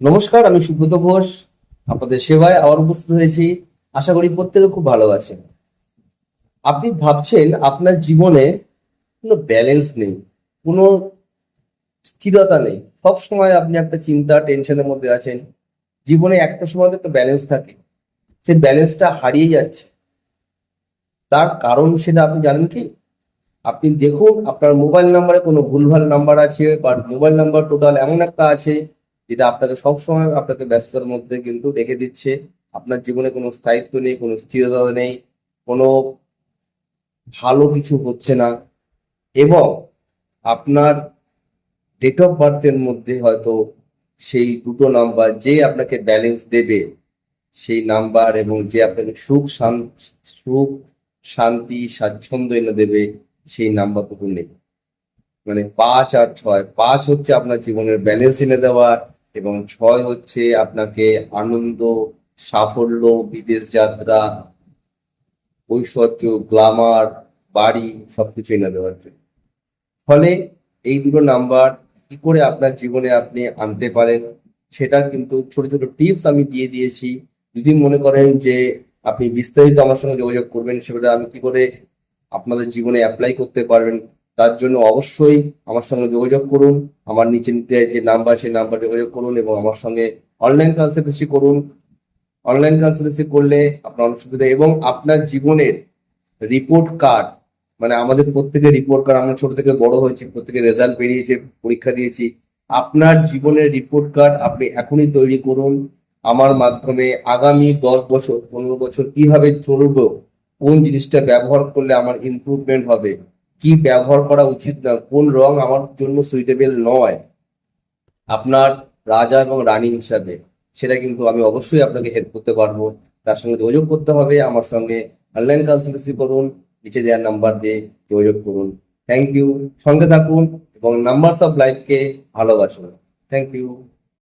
নমস্কার, আমি সুব্রত ঘোষ। আপনাদের সেবায় আবার উপস্থিত হয়েছি। আশা করি প্রত্যেকে খুব ভালো আছেন। আপনি ভাবছেন আপনার জীবনে কোনো ব্যালেন্স নেই, কোনো স্থিরতা নেই। সব সময় আপনি একটা চিন্তা টেনশনের মধ্যে আছেন। জীবনে একটা সময় একটা ব্যালেন্স থাকে। সে ব্যালেন্সটা হারিয়ে যাচ্ছে। তার কারণ সেটা আপনি জানেন কি? আপনি দেখুন, আপনার মোবাইল নাম্বারে কোনো ভুলভাল নাম্বার আছে বা মোবাইল নাম্বার টোটাল এমন একটা আছে যেটা আপনাকে সবসময় আপনাকে ব্যস্ততার মধ্যে কিন্তু রেখে দিচ্ছে। আপনার জীবনে কোনো স্থায়িত্ব নেই, কোনো স্থিরতা নেই, কোনো ভালো কিছু হচ্ছে না। এবং আপনার ডেট অফ বার্থের মধ্যে হয়তো সেই দুটো নাম্বার যে আপনাকে ব্যালেন্স দেবে, সেই নাম্বার এবং যে আপনাকে সুখ সুখ, শান্তি, স্বাচ্ছন্দ্য এনে দেবে, সেই নাম্বার দুটো নেই। মানে পাঁচ আর ছয়, পাঁচ হচ্ছে আপনার জীবনের ব্যালেন্স এনে দেওয়া এবং ছয় হচ্ছে আপনাকে আনন্দ, সাফল্য, বিদেশ যাত্রা, ঐশ্বর্য, গ্লামার, বাড়ি, সবকিছু এনে দেওয়ার জন্য। ফলে এই দুটো নাম্বার কি করে আপনার জীবনে আপনি আনতে পারেন সেটা কিন্তু ছোট ছোট টিপস আমি দিয়ে দিয়েছি। যদি মনে করেন যে আপনি বিস্তারিত আমার সঙ্গে যোগাযোগ করবেন, সেটা আমি কি করে আপনাদের জীবনে অ্যাপ্লাই করতে পারবেন তার জন্য অবশ্যই আমার সঙ্গে যোগাযোগ করুন, আমার নিচে নিতে যে নাম্বার সেই নাম্বার যোগাযোগ করুন এবং আমার সঙ্গে অনলাইন কনসালটেন্সি করুন। অনলাইন কনসালটেন্সি করলে আপনার অনেক সুবিধা এবং আপনার জীবনের রিপোর্ট কার্ড মানে আমাদের প্রত্যেকের রিপোর্ট কার্ড আমরা ছোট থেকে বড় হয়েছি, প্রত্যেকের রেজাল্ট বেরিয়েছে, পরীক্ষা দিয়েছি। আপনার জীবনের রিপোর্ট কার্ড আপনি এখনই তৈরি করুন। আমার মাধ্যমে আগামী দশ বছর, পনেরো বছর কীভাবে চলবো, কোন জিনিসটা ব্যবহার করলে আমার ইমপ্রুভমেন্ট হবে কি ব্যবহার করা উচিত না? কোন রং আমার জন্য সুইটেবল নয়? আপনার রাজা এবং রানী হিসাবে সেটা কিন্তু আমি অবশ্যই আপনাকে হেল্প করতে পারব। তার সঙ্গে যোগাযোগ করতে হবে। আমার সঙ্গে অনলাইন কনসালটেন্সি করুন, নিচে দেওয়ার নাম্বার দিয়ে যোগাযোগ করুন। থ্যাংক ইউ সঙ্গে থাকুন এবং নাম্বারস অফ লাইফকে ভালোবাসুন। Thank you